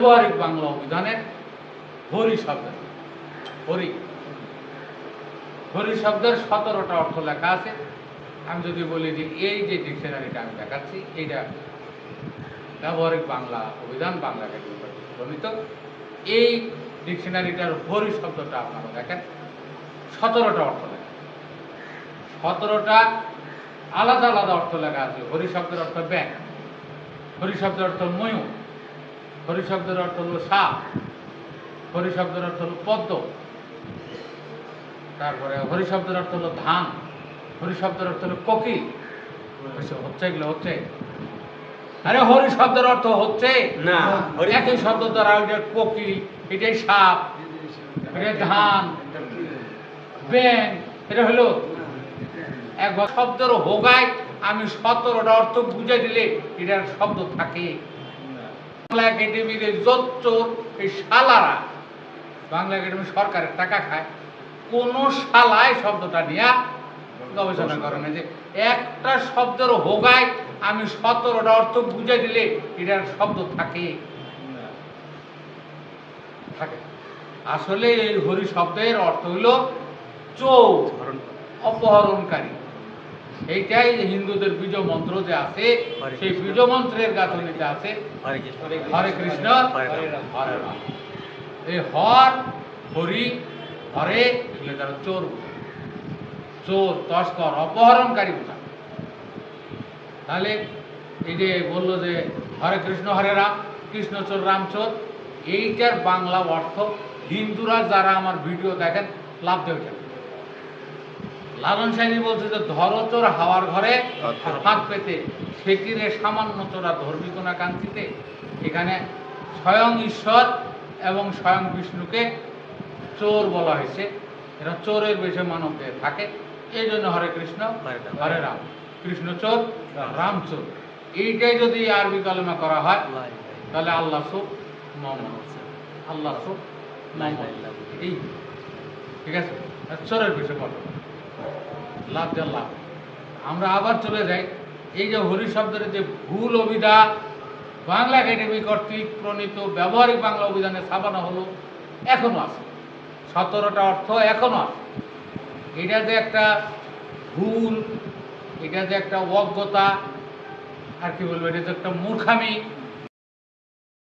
ব্যবহারিক বাংলা অভিধানের হরি শব্দ। হরি। হরি শব্দের সতেরোটা অর্থ লেখা আছে। আমি যদি বলি যে এই যে ডিকশনারিটা আমি দেখাচ্ছি, এইটা ব্যবহারিক বাংলা অভিধান, বাংলা প্রণীত এই ডিকশনারিটার হরি শব্দটা আপনারা দেখেন, সতেরোটা অর্থ লেখা। সতেরোটা আলাদা আলাদা অর্থ লেখা আছে। হরি শব্দের অর্থ ব্যাং হরি শব্দের অর্থ ময়ূর। হরি শব্দের অর্থ হলো সাপ হরি শব্দের অর্থ হলো পদ্ম তারপরে হরি শব্দের অর্থ হলো ধান হরি শব্দের অর্থ হলো কোকিল হচ্ছে এগুলো হচ্ছে। আরে হরি শব্দের অর্থ হচ্ছে? না একই শব্দ দ্বারা ওইটা কোকিল এটাই সাপ এটা ধান ব্যাং এটা হলো একবার শব্দের হোগায় আমি সতেরোটা অর্থ বুঝে দিলে এটার শব্দ থাকে। বাংলা একাডেমির এই জোচ্চোর এই শালারা বাংলা একাডেমি সরকারের টাকা খায় কোন শালায় শব্দটা নিয়ে গবেষণা করে না যে একটা শব্দের হোগায় আমি সতেরোটা অর্থ বুঝে দিলে এটার শব্দ থাকে। থাকে। আসলে এই হরি শব্দের অর্থ হলো চোর অপহরণকারী। এইটাই হিন্দুদের বীজ মন্ত্র যে আছে সেই বীজ মন্ত্রের গাঁথনিতে আছে। হরে কৃষ্ণ। হরে রাম। এই হর হরি হরে এগুলো তারা চোর। চোর তস্কর অপহরণকারী বোঝায় তাহলে এই যে বলল যে হরে কৃষ্ণ হরে রাম কৃষ্ণ চোর রাম চোর এইটার বাংলা অর্থ হিন্দুরা যারা আমার ভিডিও দেখেন লাভ দেবে? লালন সাহেব বলছে যে ধরো ধরচোর হাওয়ার ঘরে হাত পেতে সেকিরে সামান্য চোরা ধর্মী কোনা কান্তিতে? এখানে স্বয়ং ঈশ্বর এবং স্বয়ং বিষ্ণুকে চোর বলা হয়েছে। এরা চোরের বেশে মানব দেহে থাকে। এই জন্য হরে কৃষ্ণ হরে রাম। হরে রাম। কৃষ্ণ চোর রাম। চোর। এইটাই যদি আরবি কলমা করা হয় তাহলে আল্লাহ সুখ মোহাম্মদ আল্লাহ সুখ এই ঠিক আছে? চোরের বেশে বলো লাভ দেন লাভ। আমরা আবার চলে যাই। এই যে হরি শব্দের যে ভুল অভিধা, বাংলা একাডেমি কর্তৃক প্রণীত ব্যবহারিক বাংলা অভিধানে ছাপানো হলো, এখনও আছে। সতেরোটা অর্থ এখনও আছে। এটা যে একটা ভুল, এটা যে একটা অজ্ঞতা, আর কি বলব, এটা যে একটা মূর্খামি